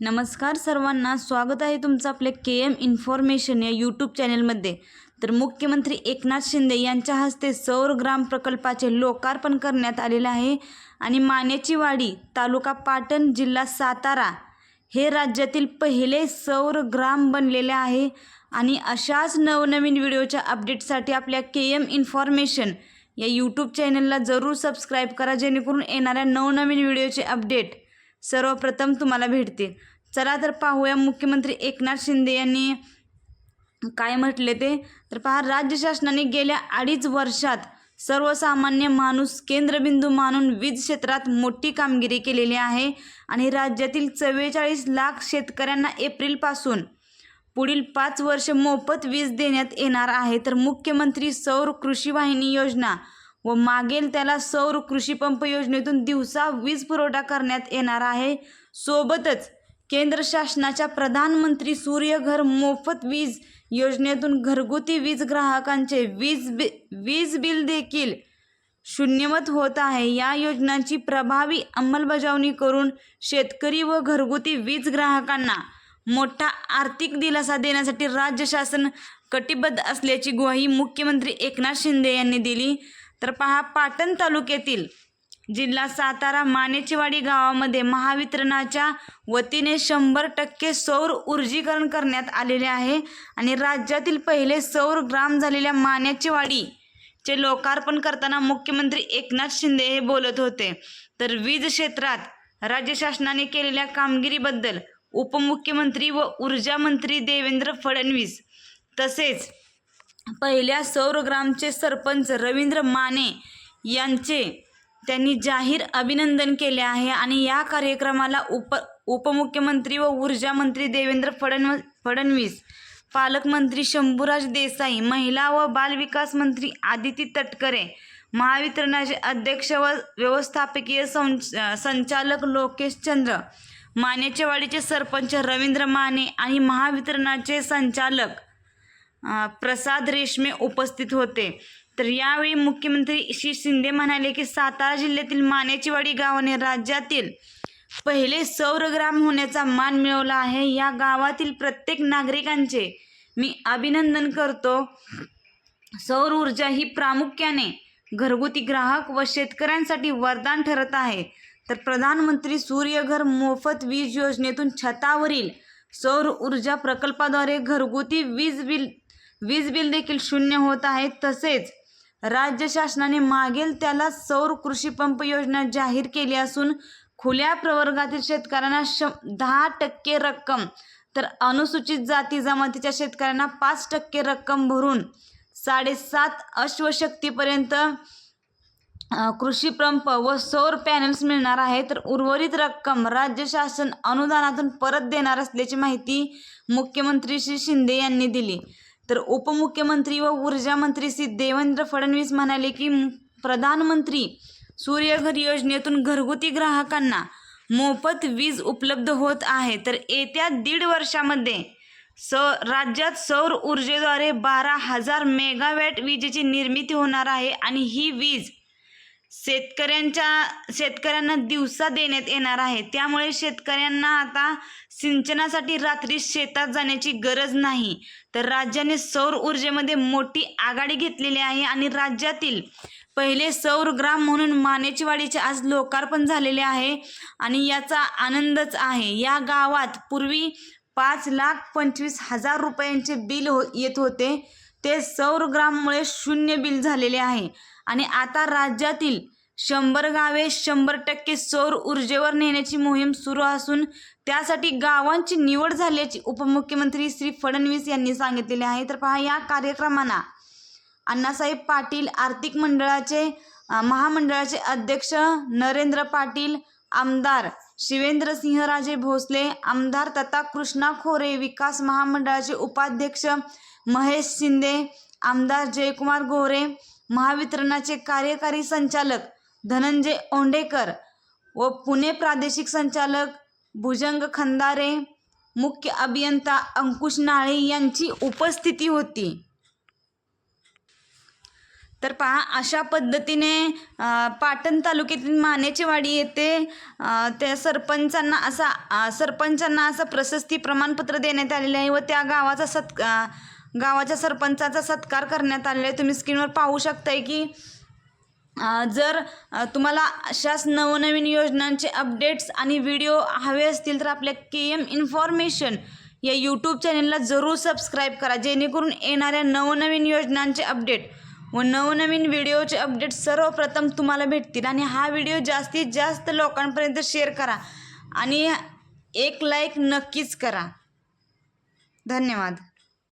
नमस्कार सर्वांना स्वागत आहे तुमचं आपल्या के एम इन्फॉर्मेशन या यूट्यूब चॅनलमध्ये. तर मुख्यमंत्री एकनाथ शिंदे यांच्या हस्ते सौर ग्राम प्रकल्पाचे लोकार्पण करण्यात आलेलं आहे आणि मान्याची वाडी तालुका पाटण जिल्हा सातारा हे राज्यातील पहिले सौर ग्राम बनलेले आहे आणि अशाच नवनवीन व्हिडिओच्या अपडेटसाठी आपल्या के एम इन्फॉर्मेशन या यूट्यूब चॅनलला जरूर सबस्क्राईब करा जेणेकरून येणाऱ्या नवनवीन व्हिडिओचे अपडेट सर्वप्रथम तुम्हाला भेटतील. चला तर पाहूया. मुख्यमंत्री एकनाथ शिंदे यांनी काय म्हटले ते? तर पहा राज्य शासनाने गेल्या अडीच वर्षात सर्वसामान्य माणूस केंद्रबिंदू मानून वीज क्षेत्रात मोठी कामगिरी केलेली आहे आणि राज्यातील चव्वेचाळीस लाख शेतकऱ्यांना एप्रिलपासून पुढील पाच वर्ष मोफत वीज देण्यात येणार आहे. तर मुख्यमंत्री सौर कृषी वाहिनी योजना व मागेल त्याला सौर कृषी पंप योजनेतून दिवसा वीज पुरवठा करण्यात येणार आहे. सोबतच केंद्र शासनाच्या प्रधानमंत्री सूर्यघर मोफत वीज योजनेतून घरगुती वीज ग्राहकांचे वीज बि वीज बिल देखील शून्यवत होत आहे. या योजनांची प्रभावी अंमलबजावणी करून शेतकरी व घरगुती वीज ग्राहकांना मोठा आर्थिक दिलासा देण्यासाठी राज्य शासन कटिबद्ध असल्याची ग्वाही मुख्यमंत्री एकनाथ शिंदे यांनी दिली. तर पहा पाटण तालुक्यातील जिल्हा सातारा मानेचीवाडी गावामध्ये महावितरणाच्या वतीने शंभर टक्के सौर ऊर्जीकरण करण्यात आलेले आहे आणि राज्यातील पहिले सौर ग्राम झालेल्या मानेचीवाडी चे लोकार्पण करताना मुख्यमंत्री एकनाथ शिंदे हे बोलत होते. तर वीज क्षेत्रात राज्य शासनाने केलेल्या कामगिरीबद्दल उपमुख्यमंत्री व ऊर्जा मंत्री देवेंद्र फडणवीस तसेच पहिल्या सौरग्रामचे सरपंच रवींद्र माने यांचे त्यांनी जाहीर अभिनंदन केले आहे आणि या कार्यक्रमाला उप उपमुख्यमंत्री व ऊर्जा मंत्री देवेंद्र फडणव फडणवीस पालकमंत्री शंभूराज देसाई महिला व बालविकास मंत्री आदिती तटकरे महावितरणाचे अध्यक्ष व व्यवस्थापकीय संचालक लोकेश चंद्र मानेचेवाडीचे सरपंच रवींद्र माने आणि महावितरणाचे संचालक प्रसाद रेशमे उपस्थित होते. तर यावेळी मुख्यमंत्री श्री शिंदे म्हणाले की सातारा जिल्ह्यातील मानेचीवाडी गावाने राज्यातील पहिले सौरग्राम होण्याचा मान मिळवला आहे. या गावातील प्रत्येक नागरिकांचे मी अभिनंदन करतो. सौर ऊर्जा ही प्रामुख्याने घरगुती ग्राहक व शेतकऱ्यांसाठी वरदान ठरत आहे. तर प्रधानमंत्री सूर्यघर मोफत वीज योजनेतून छतावरील सौर ऊर्जा प्रकल्पाद्वारे घरगुती वीज बिल वीज बिल देखील शून्य होत आहे. तसेच राज्य शासनाने मागेल त्याला सौर कृषी पंप योजना जाहीर केली असून खुल्या प्रवर्गातील शेतकऱ्यांना श दहा टक्के रक्कम तर अनुसूचित जाती जमातीच्या शेतकऱ्यांना पाच टक्के रक्कम भरून साडेसात अश्वशक्तीपर्यंत कृषी पंप व सौर पॅनल्स मिळणार आहे तर उर्वरित रक्कम राज्य शासन अनुदानातून परत देणार असल्याची माहिती मुख्यमंत्री श्री शिंदे यांनी दिली. तर उपमुख्यमंत्री व ऊर्जा मंत्री श्री देवेंद्र फडणवीस म्हणाले की प्रधानमंत्री सूर्यघर योजनेतून घरगुती ग्राहकांना मोफत वीज उपलब्ध होत आहे. तर येत्या दीड वर्षामध्ये स राज्यात सौर ऊर्जेद्वारे बारा हजार मेगावॅट विजेची निर्मिती होणार आहे आणि ही वीज शेतकऱ्यांच्या शेतकऱ्यांना दिवसा देण्यात येणार आहे. त्यामुळे शेतकऱ्यांना आता सिंचनासाठी रात्री शेतात जाण्याची गरज नाही. तर राज्याने सौर ऊर्जेमध्ये मोठी आघाडी घेतलेली आहे आणि राज्यातील पहिले सौर ग्राम म्हणून मानेचीवाडीचे आज लोकार्पण झालेले आहे आणि याचा आनंदच आहे. या गावात पूर्वी पाच लाख पंचवीस हजार रुपयांचे बिल हो येत होते. ते सौर ग्राममुळे शून्य बिल झालेले आहे. आणि आता राज्यातील शंभर गावे शंभर टक्के सौर ऊर्जेवर नेण्याची मोहीम सुरू असून त्यासाठी गावांची निवड झाल्याची उपमुख्यमंत्री श्री फडणवीस यांनी सांगितलेले आहे. तर पहा या कार्यक्रमांना अण्णासाहेब पाटील आर्थिक मंडळाचे महामंडळाचे अध्यक्ष नरेंद्र पाटील आमदार शिवेंद्रसिंहराजे भोसले आमदार तथा कृष्णा खोरे विकास महामंडळाचे उपाध्यक्ष महेश शिंदे आमदार जयकुमार गोरे महावितरणाचे कार्यकारी संचालक धनंजय ओंडेकर व पुणे प्रादेशिक संचालक भुजंग खंदारे मुख्य अभियंता अंकुश नाळे यांची उपस्थिती होती. तर पहा अशा पद्धतीने पाटण तालुक्यातील मानेचीवाडी येथे त्या सरपंचांना असा सरपंचांना असं प्रशस्ती प्रमाणपत्र देण्यात आलेलं आहे व त्या गावाचा सत् गावाच्या सरपंचाचा सत्कार करण्यात आलेला आहे. तुम्ही स्क्रीनवर पाहू शकताय की जर तुम्हाला अशाच नवनवीन योजनांचे अपडेट्स आणि व्हिडिओ हवे असतील तर आपल्या के एम इन्फॉर्मेशन या यूट्यूब चॅनलला जरूर सबस्क्राईब करा. जेणेकरून येणाऱ्या नवनवीन योजनांचे अपडेट व नवनवीन व्हिडिओचे अपडेट सर्वप्रथम तुम्हाला भेटतील. आणि हा व्हिडिओ जास्तीत जास्त लोकांपर्यंत शेअर करा आणि एक लाईक नक्कीच करा. धन्यवाद.